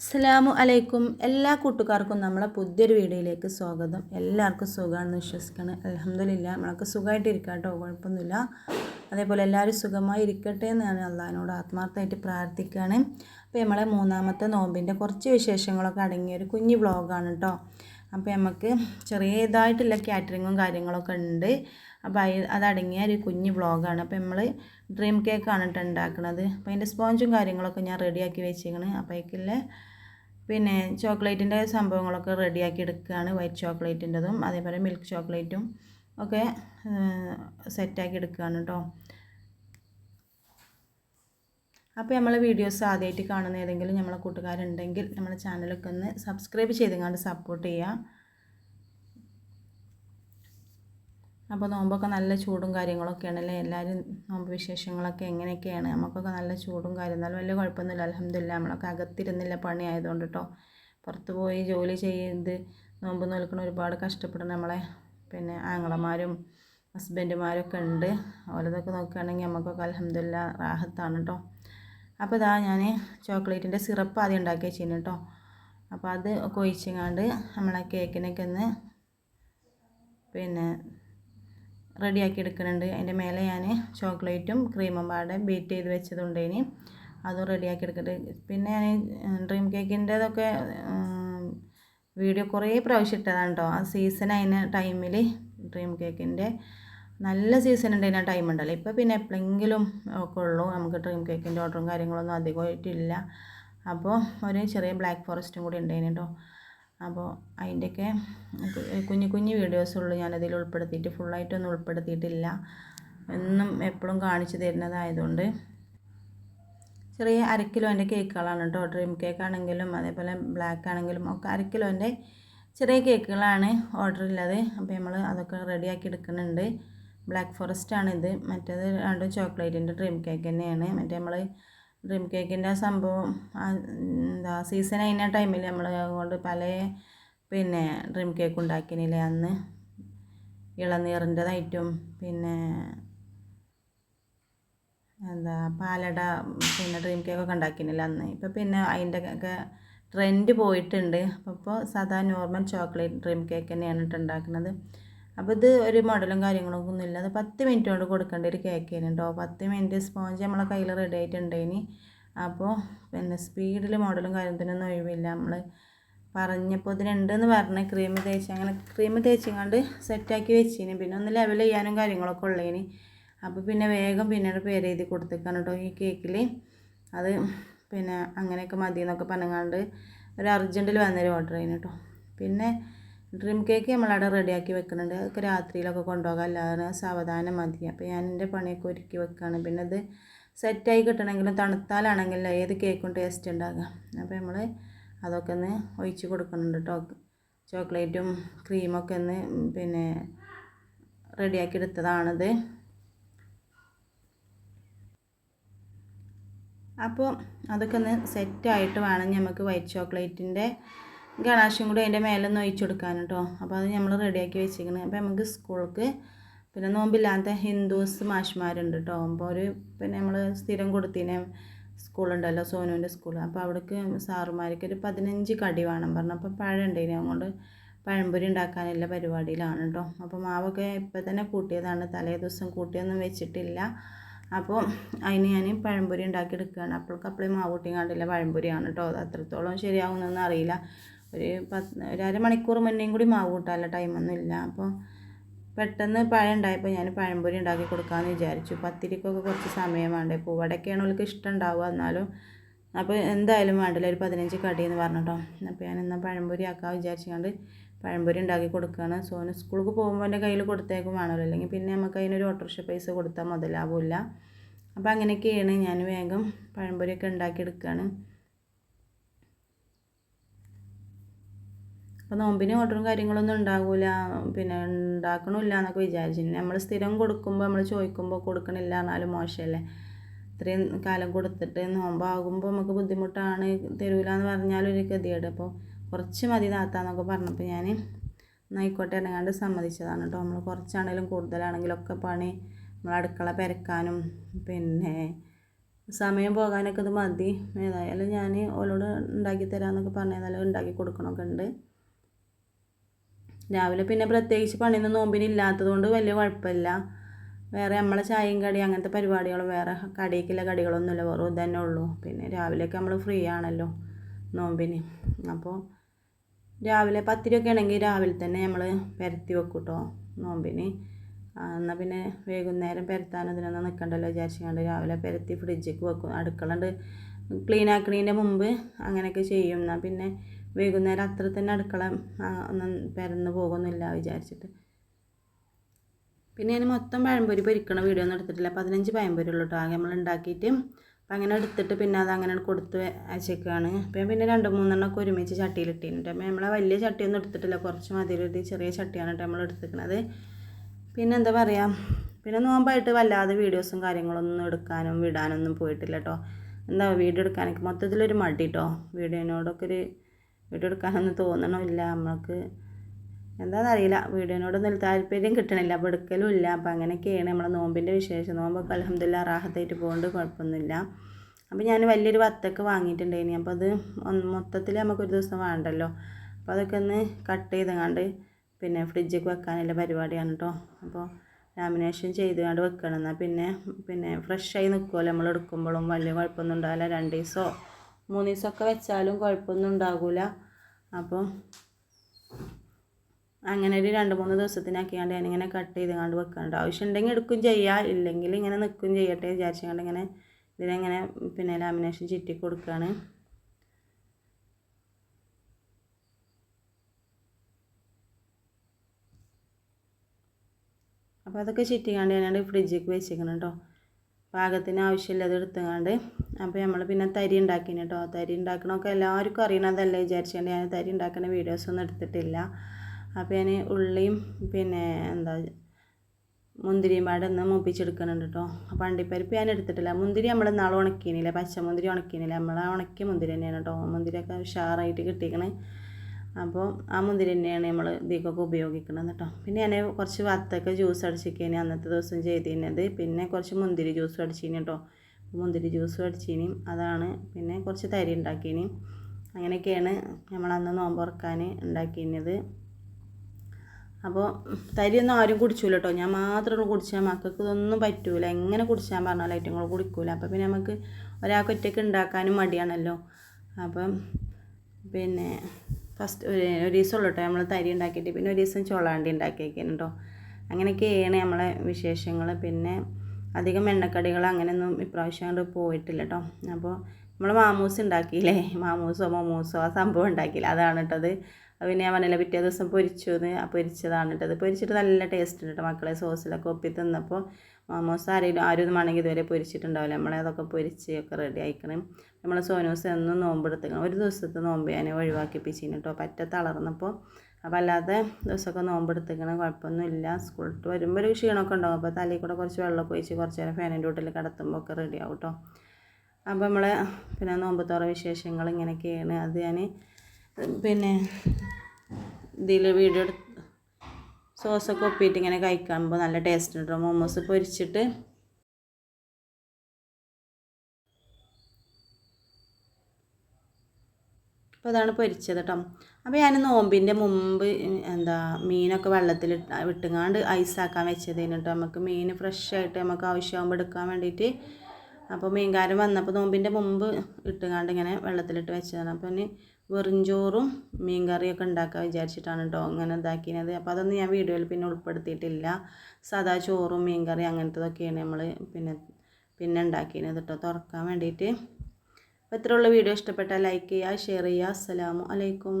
അസ്സലാമു അലൈക്കും. എല്ലാ കൂട്ടുകാർക്കും നമ്മളെ പുതിയൊരു വീഡിയോയിലേക്ക് സ്വാഗതം. എല്ലാവർക്കും സുഖമാണെന്ന് വിശ്വസിക്കണം. അലഹമില്ല നമ്മളൊക്കെ സുഖമായിട്ടിരിക്കാം കേട്ടോ. കുഴപ്പമൊന്നുമില്ല. അതേപോലെ എല്ലാവരും സുഖമായി ഇരിക്കട്ടെ എന്ന് ഞാൻ അള്ളഹാനോട് ആത്മാർത്ഥമായിട്ട് പ്രാർത്ഥിക്കുകയാണ്. അപ്പോൾ നമ്മളെ മൂന്നാമത്തെ നോമ്പിന്റെ കുറച്ച് വിശേഷങ്ങളൊക്കെ അടങ്ങിയ ഒരു കുഞ്ഞു വ്ളോഗാണ് കേട്ടോ. അപ്പോൾ നമുക്ക് ചെറിയതായിട്ടുള്ള കാറ്ററിങ്ങും കാര്യങ്ങളൊക്കെ ഉണ്ട്. അപ്പോൾ അതടങ്ങിയ ഒരു കുഞ്ഞ് വ്ളോഗാണ്. അപ്പോൾ നമ്മൾ ഡ്രീം കേക്കാണ് കേട്ടോ ഉണ്ടാക്കുന്നത് അപ്പോൾ അതിന്റെ സ്പോഞ്ചും കാര്യങ്ങളൊക്കെ ഞാൻ റെഡിയാക്കി വെച്ചേക്കണ്. അപ്പോൾ പിന്നെ ചോക്ലേറ്റിന്റെ സംഭവങ്ങളൊക്കെ റെഡിയാക്കി എടുക്കുകയാണ് വൈറ്റ് ചോക്ലേറ്റിന്റെതും അതേപോലെ മിൽക്ക് ചോക്ലേറ്റും ഒക്കെ സെറ്റാക്കി എടുക്കുകയാണ് കേട്ടോ അപ്പോൾ നമ്മളെ വീഡിയോസ് ആദ്യമായിട്ട് കാണുന്ന ഏതെങ്കിലും നമ്മളെ കൂട്ടുകാരുണ്ടെങ്കിൽ നമ്മളെ ചാനലൊക്കെ ഒന്ന് സബ്സ്ക്രൈബ് ചെയ്തെങ്ങാണ്ട് സപ്പോർട്ട് ചെയ്യുക അപ്പോൾ നോമ്പൊക്കെ നല്ല ചൂടും കാര്യങ്ങളൊക്കെയാണല്ലേ എല്ലാവരും നോമ്പ് വിശേഷങ്ങളൊക്കെ എങ്ങനെയൊക്കെയാണ്? നമുക്കൊക്കെ നല്ല ചൂടും കാര്യം. എന്നാലും വലിയ കുഴപ്പമൊന്നുമില്ല. അലഹമില്ല നമ്മളൊക്കെ അകത്തിരുന്നില്ല പണി ആയതുകൊണ്ട് കേട്ടോ പുറത്ത് പോയി ജോലി ചെയ്ത് നോമ്പ് നിൽക്കുന്ന ഒരുപാട് കഷ്ടപ്പെടുന്ന നമ്മളെ പിന്നെ ആങ്ങളമാരും ഹസ്ബൻഡുമാരൊക്കെ ഉണ്ട്. ഓലതൊക്കെ നോക്കുകയാണെങ്കിൽ നമുക്കൊക്കെ അലഹമില്ല റാഹത്താണ് കേട്ടോ അപ്പോൾ ഇതാ ഞാൻ ചോക്ലേറ്റിന്റെ സിറപ്പ് ആദ്യം ഉണ്ടാക്കി വെച്ചിരുന്നു കേട്ടോ. അപ്പോൾ അത് ഒക്കെ ഒഴിച്ചങ്ങാണ്ട് നമ്മളെ കേക്കിനൊക്കെ ഒന്ന് പിന്നെ റെഡിയാക്കി എടുക്കുന്നുണ്ട്. അതിന്റെ മേലെ ഞാൻ ചോക്ലേറ്റും ക്രീമും പാടെ ബീറ്റ് ചെയ്ത് ഇനി. അതും റെഡിയാക്കി എടുക്കുന്നുണ്ട് പിന്നെ ഞാൻ ഡ്രീം കേക്കിന്റെതൊക്കെ വീഡിയോ കുറേ പ്രാവശ്യം ഇട്ടതാണ് കേട്ടോ. ആ സീസൺ അതിന് ടൈമിൽ ഡ്രീം കേക്കിന്റെ നല്ല സീസൺ ഉണ്ട് ആ ടൈം ഉണ്ടല്ലോ ഇപ്പോൾ പിന്നെ എപ്പോഴെങ്കിലും ഒക്കെ ഉള്ളൂ. നമുക്ക് ഡ്രീം കേക്കിന്റെ ഓർഡറും കാര്യങ്ങളൊന്നും അധികമായിട്ടില്ല. അപ്പോൾ ഒരു ചെറിയ ബ്ലാക്ക് ഫോറസ്റ്റും കൂടി ഉണ്ടായിരുന്നു കേട്ടോ അപ്പോൾ അതിന്റെയൊക്കെ കുഞ്ഞു കുഞ്ഞു വീഡിയോസുള്ളൂ ഞാനതിൽ ഉൾപ്പെടുത്തിയിട്ട് ഫുള്ളായിട്ടൊന്നും ഉൾപ്പെടുത്തിയിട്ടില്ല. എന്നും എപ്പോഴും കാണിച്ചു തരുന്നതായതുകൊണ്ട് ചെറിയ അരക്കിലോന്റെ കേക്കുകളാണ് കേട്ടോ ഡ്രീം കേക്ക് ആണെങ്കിലും അതേപോലെ ബ്ലാക്ക് ആണെങ്കിലും ഒക്കെ അരക്കിലോന്റെ ചെറിയ കേക്കുകളാണ് ഓർഡർ ഉള്ളത് അപ്പോൾ നമ്മൾ അതൊക്കെ റെഡിയാക്കി എടുക്കുന്നുണ്ട്. ബ്ലാക്ക് ഫോറസ്റ്റ് ആണ് ഇത്. മറ്റേത് രണ്ട് ചോക്ലേറ്റിന്റെ ഡ്രീം കേക്ക് തന്നെയാണ്. മറ്റേ നമ്മൾ ഡ്രീം കേക്കിന്റെ സംഭവം എന്താ സീസൺ കഴിഞ്ഞ ടൈമിൽ നമ്മൾ കൊണ്ട് പല പിന്നെ ഡ്രീം കേക്ക് ഉണ്ടാക്കിനില്ലേ അന്ന്. ഇളനീറിന്റെതായിട്ടും പിന്നെ എന്താ പാലട പിന്നെ ഡ്രീം കേക്കൊക്കെ ഉണ്ടാക്കിനില്ല അന്ന്. ഇപ്പം പിന്നെ അതിന്റെ ഒക്കെ ട്രെൻഡ് പോയിട്ടുണ്ട്. അപ്പോൾ സാധാ നോർമൽ ചോക്ലേറ്റ് ഡ്രീം കേക്ക് തന്നെയാണ് ഇട്ട് ഉണ്ടാക്കുന്നത്. അപ്പോൾ ഇത് ഒരു മോഡലും കാര്യങ്ങളൊക്കെ ഒന്നും ഇല്ല. അത് പത്ത് മിനിറ്റ് കൊണ്ട് കൊടുക്കേണ്ട ഒരു കേക്ക് കേട്ടോ പത്ത് മിനിറ്റ് സ്പോഞ്ച് നമ്മളെ കയ്യിൽ റെഡി ആയിട്ടുണ്ടേനി. അപ്പോൾ പിന്നെ സ്പീഡിൽ മോഡലും കാര്യത്തിനൊന്നും ഒഴിവില്ല. നമ്മൾ പറഞ്ഞപ്പോൾ ഇതിനുണ്ടെന്ന് പറഞ്ഞ് ക്രീം തേച്ച് അങ്ങനെ ക്രീം തേച്ചങ്ങാണ്ട് സെറ്റാക്കി വെച്ചിന്. പിന്നെ ഒന്ന് ലെവൽ ചെയ്യാനും കാര്യങ്ങളൊക്കെ ഉള്ളതിന് അപ്പോൾ പിന്നെ വേഗം പിന്നീട് പേര് എഴുതി കൊടുത്തേക്കാണ് കേട്ടോ ഈ കേക്കിൽ അത് പിന്നെ അങ്ങനെയൊക്കെ മതി എന്നൊക്കെ പറഞ്ഞങ്ങാണ്ട് ഒരു അർജന്റിൽ വന്നൊരു ഓർഡർ ചെയ്യുന്നു കേട്ടോ പിന്നെ ഡ്രീം കേക്ക് നമ്മളവിടെ റെഡിയാക്കി വെക്കുന്നുണ്ട്. അതൊക്കെ രാത്രിയിലൊക്കെ കൊണ്ടുപോകാം. അല്ലാതെ സാവധാനം മതി. അപ്പോൾ ഞാൻ എന്റെ പണിയൊക്കെ ഒരുക്കി വെക്കുകയാണ് പിന്നെ അത് സെറ്റായി കിട്ടണമെങ്കിലും തണുത്താലാണെങ്കിലും ഏത് കേക്കും ടേസ്റ്റ് ഉണ്ടാകുക അപ്പോൾ നമ്മൾ അതൊക്കെ ഒന്ന് ഒഴിച്ച് കൊടുക്കുന്നുണ്ട് കേട്ടോ ചോക്ലേറ്റും ക്രീമൊക്കെ ഒന്ന് പിന്നെ റെഡിയാക്കി എടുത്തതാണിത്. അപ്പോൾ അതൊക്കെ ഒന്ന് സെറ്റായിട്ട് വേണം നമുക്ക് വൈറ്റ് ചോക്ലേറ്റിന്റെ ഗണാശും കൂടി അതിന്റെ മേലെ ഒഴിച്ചു കൊടുക്കാൻ കേട്ടോ അപ്പോൾ അത് നമ്മൾ റെഡിയാക്കി വെച്ചിരിക്കുന്നത് അപ്പോൾ നമുക്ക് സ്കൂൾക്ക് പിന്നെ നോമ്പില്ലാത്ത ഹിന്ദുസ് മാഷ്മാരുണ്ട് കേട്ടോ അപ്പോൾ ഒരു പിന്നെ നമ്മൾ സ്ഥിരം കൊടുത്തിനെ സ്കൂളുണ്ടല്ലോ സോനുവിന്റെ സ്കൂൾ. അപ്പോൾ അവിടേക്ക് സാറുമാർക്ക് ഒരു പതിനഞ്ച് കടി വേണം പറഞ്ഞു. അപ്പോൾ പഴം ഉണ്ടായിന്. അതുകൊണ്ട് പഴംപൊരി ഉണ്ടാക്കാനുള്ള പരിപാടിയിലാണ് കേട്ടോ അപ്പോൾ മാവൊക്കെ ഇപ്പം തന്നെ കൂട്ടിയതാണ്. തലേ ദിവസം കൂട്ടിയൊന്നും വെച്ചിട്ടില്ല. അപ്പോൾ അതിന് ഞാൻ പഴംപൊരി ഉണ്ടാക്കി എടുക്കുകയാണ്. അപ്പോൾക്ക് അപ്പോഴേ മാവ് കൂട്ടിയും കണ്ടില്ല പഴംപൊരിയാണ് കേട്ടോ അത് അത്രത്തോളം ശരിയാവുന്നൊന്നും അറിയില്ല. ഒരു പത്ത് ഒരു അരമണിക്കൂർ മുന്നേയും കൂടി മാവ് കൂട്ടാനുള്ള ടൈമൊന്നും ഇല്ല. അപ്പോൾ പെട്ടെന്ന് പഴം ഉണ്ടായപ്പോൾ ഞാൻ പഴംപൊരി ഉണ്ടാക്കി കൊടുക്കാമെന്ന് വിചാരിച്ചു. പത്തിരിക്കൊക്കെ കുറച്ച് സമയം വേണ്ടേ? പൂവടയൊക്കെയാണ് അവൾക്ക് ഇഷ്ടം ഉണ്ടാവുക എന്നാലും. അപ്പോൾ എന്തായാലും വേണ്ടല്ലോ ഒരു പതിനഞ്ച് കടി എന്ന് പറഞ്ഞിട്ടോ. അപ്പോൾ ഞാൻ എന്നാൽ പഴംപൊരി ആക്കാൻ വിചാരിച്ചുകൊണ്ട് പഴംപൊരി ഉണ്ടാക്കി കൊടുക്കുകയാണ് സോന് സ്കൂൾക്ക് പോകുമ്പോൾ എന്റെ കയ്യിൽ കൊടുത്തേക്കും വേണമല്ലോ അല്ലെങ്കിൽ പിന്നെ നമുക്ക് അതിനൊരു ഓട്ടോറിക്ഷ പൈസ കൊടുത്താൽ മുതലാവില്ല. അപ്പോൾ അങ്ങനെയൊക്കെയാണ് ഞാൻ വേഗം പഴംപൊരിയൊക്കെ ഉണ്ടാക്കിയെടുക്കുകയാണ് അപ്പോൾ നോമ്പിന് ഓർഡറും കാര്യങ്ങളൊന്നും ഉണ്ടാകില്ല പിന്നെ ഉണ്ടാക്കണമില്ല എന്നൊക്കെ വിചാരിച്ചിരുന്നു നമ്മൾ സ്ഥിരം കൊടുക്കുമ്പോൾ നമ്മൾ ചോദിക്കുമ്പോൾ കൊടുക്കണില്ല എന്നാലും മോശമല്ലേ ഇത്രയും കാലം കൊടുത്തിട്ട് നോമ്പാകുമ്പോൾ നമുക്ക് ബുദ്ധിമുട്ടാണ് തരൂല എന്ന് പറഞ്ഞാലും ഒരു ഗതികേട്. അപ്പോൾ കുറച്ച് മതി താത്താന്നൊക്കെ പറഞ്ഞപ്പോൾ ഞാൻ എന്നായിക്കോട്ടെ ഇറങ്ങാണ്ട് സമ്മതിച്ചതാണ് കേട്ടോ. നമ്മൾ കുറച്ചാണെങ്കിലും കൂടുതലാണെങ്കിലും ഒക്കെ പണി നമ്മൾ അടുക്കള പെരക്കാനും പിന്നെ സമയം പോകാനൊക്കെ ഇത് മതി. ഏതായാലും ഞാൻ ഓലോട് ഉണ്ടാക്കി തരാമെന്നൊക്കെ പറഞ്ഞാൽ ഉണ്ടാക്കി കൊടുക്കണമൊക്കെ ഉണ്ട് രാവിലെ പിന്നെ പ്രത്യേകിച്ച് പണിയൊന്നും നോമ്പിന് ഇല്ലാത്തത് കൊണ്ട് വലിയ കുഴപ്പമില്ല. വേറെ നമ്മളെ ചായയും കടി അങ്ങനത്തെ പരിപാടികൾ വേറെ കടിക്കുള്ള കടികളൊന്നുമില്ല. വെറും തന്നെ ഉള്ളൂ. പിന്നെ രാവിലെയൊക്കെ നമ്മൾ ഫ്രീ ആണല്ലോ നോമ്പിന്. അപ്പോൾ രാവിലെ പത്തിരിയൊക്കെ ആണെങ്കിൽ രാവിലെ തന്നെ നമ്മൾ പരത്തി വെക്കും കേട്ടോ നോമ്പിന് എന്നാൽ പിന്നെ വൈകുന്നേരം പരത്താനും ഇതിനൊന്നും നിൽക്കണ്ടല്ലോ വിചാരിച്ചുകൊണ്ട് രാവിലെ പരത്തി ഫ്രിഡ്ജിക്ക് വെക്കും. അടുക്കളണ്ട് ക്ലീൻ ആക്കണതിന്റെ മുമ്പ് അങ്ങനെയൊക്കെ ചെയ്യും. എന്നാൽ പിന്നെ വൈകുന്നേരം അത്ര തന്നെ അടുക്കള ഒന്നും പെരന്ന് പോകുന്നില്ല വിചാരിച്ചിട്ട്. പിന്നെ ഞാൻ മൊത്തം പഴംപൊരി പൊരിക്കണ വീഡിയോ ഒന്നും എടുത്തിട്ടില്ല. പതിനഞ്ച് പഴംപൊരി ഉള്ളൂ കേട്ടോ. ആകെ നമ്മൾ ഉണ്ടാക്കിയിട്ട് അപ്പം അങ്ങനെ എടുത്തിട്ട് പിന്നെ അത് അങ്ങനെ കൊടുത്ത് അയച്ചേക്കാണ് അപ്പം പിന്നെ രണ്ട് മൂന്നെണ്ണമൊക്കെ ഒരുമിച്ച് ചട്ടിയിലിട്ടിട്ടുണ്ട് അപ്പം നമ്മളെ വലിയ ചട്ടിയൊന്നും എടുത്തിട്ടില്ല. കുറച്ച് മതിയൊരു ചെറിയ ചട്ടിയാണ് കേട്ടോ നമ്മൾ എടുത്തിരിക്കുന്നത് പിന്നെ എന്താ പറയുക പിന്നെ നോമ്പായിട്ട് വല്ലാതെ വീഡിയോസും കാര്യങ്ങളൊന്നും എടുക്കാനും വിടാനൊന്നും പോയിട്ടില്ല കേട്ടോ എന്താ വീഡിയോ എടുക്കാനൊക്കെ മൊത്തത്തിലൊരു മടി കേട്ടോ വീഡിയോനോടൊക്കെ ഒരു വീഡിയോ എടുക്കാനൊന്നും തോന്നണമില്ല. നമ്മൾക്ക് എന്താണെന്നറിയില്ല വീഡിയോനോടൊന്നും താല്പര്യം കിട്ടണില്ല. അപ്പോൾ എടുക്കലും ഇല്ല. അപ്പോൾ അങ്ങനെയൊക്കെയാണ് നമ്മളെ നോമ്പിന്റെ വിശേഷം. നോമ്പൊക്കെ അലഹമില്ല റാഹത്തായിട്ട് പോകുന്നുണ്ട് കുഴപ്പമൊന്നുമില്ല. അപ്പോൾ ഞാൻ വലിയൊരു വത്തൊക്കെ വാങ്ങിയിട്ടുണ്ടായിനി. അപ്പോൾ അത് മൊത്തത്തിൽ നമുക്കൊരു ദിവസം വേണ്ടല്ലോ. അപ്പോൾ അതൊക്കെ ഒന്ന് കട്ട് ചെയ്തങ്ങാണ്ട് പിന്നെ ഫ്രിഡ്ജിക്ക് വെക്കാനുള്ള പരിപാടിയാണ് കേട്ടോ അപ്പോൾ ലാമിനേഷൻ ചെയ്ത് കണ്ട് വെക്കണം. എന്നാൽ പിന്നെ പിന്നെ ഫ്രഷായി നിൽക്കുമല്ലോ നമ്മൾ എടുക്കുമ്പോഴും. വലിയ കുഴപ്പമൊന്നും ഉണ്ടാവില്ല. രണ്ട് ദിവസമോ മൂന്ന് ദിവസമൊക്കെ വെച്ചാലും കുഴപ്പമൊന്നും ഉണ്ടാകില്ല അപ്പോൾ അങ്ങനെ ഒരു രണ്ട് മൂന്ന് ദിവസത്തിനാക്കിയാണ്ട് ഞാനിങ്ങനെ കട്ട് ചെയ്ത് കണ്ട് വെക്കാണ്ട് ആവശ്യമുണ്ടെങ്കിൽ എടുക്കും ചെയ്യാം ഇല്ലെങ്കിൽ ഇങ്ങനെ നിൽക്കും ചെയ്യട്ടെ വിചാരിച്ചുകൊണ്ട് ഇങ്ങനെ ഇതിനെങ്ങനെ പിന്നെ ലാമിനേഷൻ ചുറ്റി കൊടുക്കുകയാണ് അപ്പോൾ അതൊക്കെ ചുറ്റിക്കാണ്ട് ഞാനിവിടെ ഫ്രിഡ്ജിലേക്ക് വെച്ചേക്കണം കേട്ടോ പാകത്തിന് ആവശ്യമില്ലത് എടുത്തുകൊണ്ട് അപ്പോൾ നമ്മൾ പിന്നെ തരി ഉണ്ടാക്കിന് കേട്ടോ തരി ഉണ്ടാക്കണമൊക്കെ എല്ലാവർക്കും അറിയണതല്ലേ വിചാരിച്ചുകൊണ്ട് ഞാൻ തരി ഉണ്ടാക്കുന്ന വീഡിയോസൊന്നും എടുത്തിട്ടില്ല. അപ്പോൾ ഞാൻ ഉള്ളിയും പിന്നെ എന്താ മുന്തിരിയും പാടെ ഒന്ന് മൂപ്പിച്ചെടുക്കുന്നുണ്ട് കേട്ടോ അപ്പോൾ അണ്ടിപ്പരിപ്പ് ഞാൻ എടുത്തിട്ടില്ല. മുന്തിരി നമ്മൾ നാളെ ഉണക്കിയില്ലേ പച്ചമുന്തിരി ഉണക്കിയില്ലേ നമ്മൾ ഉണക്കിയ മുന്തിരി തന്നെയാണ് കേട്ടോ മുന്തിരിയൊക്കെ ഉഷാറായിട്ട് കിട്ടിക്കണേ. അപ്പോൾ ആ മുന്തിരി തന്നെയാണ് നമ്മൾ ഇതിക്കൊക്കെ ഉപയോഗിക്കുന്നത് കേട്ടോ പിന്നെ ഞാൻ കുറച്ച് വത്തൊക്കെ ജ്യൂസ് അടിച്ചിരിക്കേനി അന്നത്തെ ദിവസം ചെയ്തിരുന്നത്. പിന്നെ കുറച്ച് മുന്തിരി ജ്യൂസ് അടിച്ചിനി കേട്ടോ മുന്തിരി ജ്യൂസ് അടിച്ചിനി. അതാണ് പിന്നെ കുറച്ച് തരി ഉണ്ടാക്കിനി അങ്ങനെയൊക്കെയാണ് നമ്മൾ അന്ന് നോമ്പ് തുറക്കാൻ ഉണ്ടാക്കിയത് അപ്പോൾ തരിയൊന്നും ആരും കുടിച്ചില്ല കേട്ടോ ഞാൻ മാത്രമേ കുടിച്ചാൽ മക്കൾക്ക് ഇതൊന്നും പറ്റൂല. എങ്ങനെ കുടിച്ചാൽ പറഞ്ഞാലും ഐറ്റങ്ങൾ കുടിക്കൂല. അപ്പോൾ പിന്നെ നമുക്ക് ഒരാൾക്ക് ഒറ്റയ്ക്ക് ഉണ്ടാക്കാനും മടിയാണല്ലോ. അപ്പം പിന്നെ ഫസ്റ്റ് ഒരു ഒരു ദിവസം ഉള്ളു കേട്ടോ നമ്മൾ തരി ഉണ്ടാക്കിയിട്ട്. പിന്നെ ഒരു ദിവസം ചൊളാണ്ടി ഉണ്ടാക്കിയേക്കാണ് കേട്ടോ അങ്ങനെയൊക്കെയാണ് നമ്മളെ വിശേഷങ്ങൾ പിന്നെ അധികം എണ്ണക്കടികൾ അങ്ങനെയൊന്നും ഇപ്രാവശ്യം കൊണ്ട് പോയിട്ടില്ല കേട്ടോ അപ്പോൾ നമ്മൾ മാമൂസ് ഉണ്ടാക്കിയില്ലേ? മാമൂസോ മൊമൂസോ ആ സംഭവം ഉണ്ടാക്കിയില്ല? അതാണ് കേട്ടത് പിന്നെ ഞാൻ പറഞ്ഞില്ല പിറ്റേ ദിവസം പൊരിച്ചു എന്ന് പൊരിച്ചതാണ് കേട്ടത്. പൊരിച്ചിട്ട് നല്ല ടേസ്റ്റ് ഉണ്ട് കേട്ടോ മക്കളെ സോസിലൊക്കെ ഒപ്പി തിന്നപ്പോൾ മോമോസ് ആരെങ്കിലും ആരും ആണെങ്കിൽ ഇതുവരെ പൊരിച്ചിട്ടുണ്ടാവില്ല. നമ്മളെ അതൊക്കെ പൊരിച്ച് ഒക്കെ റെഡി ആയിക്കണം. നമ്മൾ സോനൂസ് എന്നും നോമ്പെടുത്തേക്കണം ഒരു ദിവസത്തെ നോമ്പ് ഞാൻ ഒഴിവാക്കിപ്പിച്ചിന് കേട്ടോ. പറ്റ തളർന്നപ്പോൾ അപ്പോൾ അല്ലാതെ ദിവസമൊക്കെ നോമ്പെടുത്തേക്കണം കുഴപ്പമൊന്നുമില്ല സ്കൂളിട്ട് വരുമ്പോൾ ഒരു ക്ഷീണമൊക്കെ ഉണ്ടാവും. അപ്പോൾ തലയിൽ കൂടെ കുറച്ച് വെള്ളം ഒഴിച്ച് കുറച്ച് നേരം ഫാനിന്റെ വീട്ടിൽ കിടത്തുമ്പോൾ ഒക്കെ റെഡി ആവും കേട്ടോ. അപ്പോൾ നമ്മൾ പിന്നെ നോമ്പ് തുറ വിശേഷങ്ങൾ ഇങ്ങനെയൊക്കെയാണ്. അത് ഞാൻ പിന്നെ ഇതിൽ വീഡിയോ എടുത്ത് സോസൊക്കെ ഒപ്പിയിട്ട് ഇങ്ങനെ കഴിക്കുമ്പോൾ നല്ല ടേസ്റ്റ് ഉണ്ട് മോമോസ് പൊരിച്ചിട്ട്. അപ്പോൾ അതാണ് പൊരിച്ചത് കേട്ടോ അപ്പോൾ ഞാൻ നോമ്പിന്റെ മുമ്പ് എന്താ മീനൊക്കെ വെള്ളത്തിൽ വിട്ടുങ്ങാണ്ട് ഐസാക്കാൻ വെച്ചതേന് കേട്ടോ നമുക്ക് മീൻ ഫ്രഷ് ആയിട്ട് നമുക്ക് ആവശ്യമാകുമ്പോൾ എടുക്കാൻ വേണ്ടിയിട്ട് അപ്പോൾ മീൻകാരൻ വന്നപ്പോൾ നോമ്പിന്റെ മുമ്പ് ഇട്ടുകാണ്ട് ഇങ്ങനെ വെള്ളത്തിലിട്ട് വെച്ചതാണ്. അപ്പോൾ ഇനി വെറുംചോറും മീൻ കറിയൊക്കെ ഉണ്ടാക്കാൻ വിചാരിച്ചിട്ടാണ് കേട്ടോ അങ്ങനെ ഇതാക്കിയത്. അപ്പോൾ അതൊന്നും ഞാൻ വീഡിയോയിൽ പിന്നെ ഉൾപ്പെടുത്തിയിട്ടില്ല. സാധാ ചോറും മീൻ കറി അങ്ങനത്തതൊക്കെയാണ് നമ്മൾ പിന്നെ പിന്നെ ഉണ്ടാക്കിയത് കേട്ടോ. തുറക്കാൻ വേണ്ടിയിട്ട്. അപ്പോൾ ഇത്രയുള്ള വീഡിയോ ഇഷ്ടപ്പെട്ടാൽ ലൈക്ക് ചെയ്യുക ഷെയർ ചെയ്യുക. അസ്സലാമു അലൈക്കും.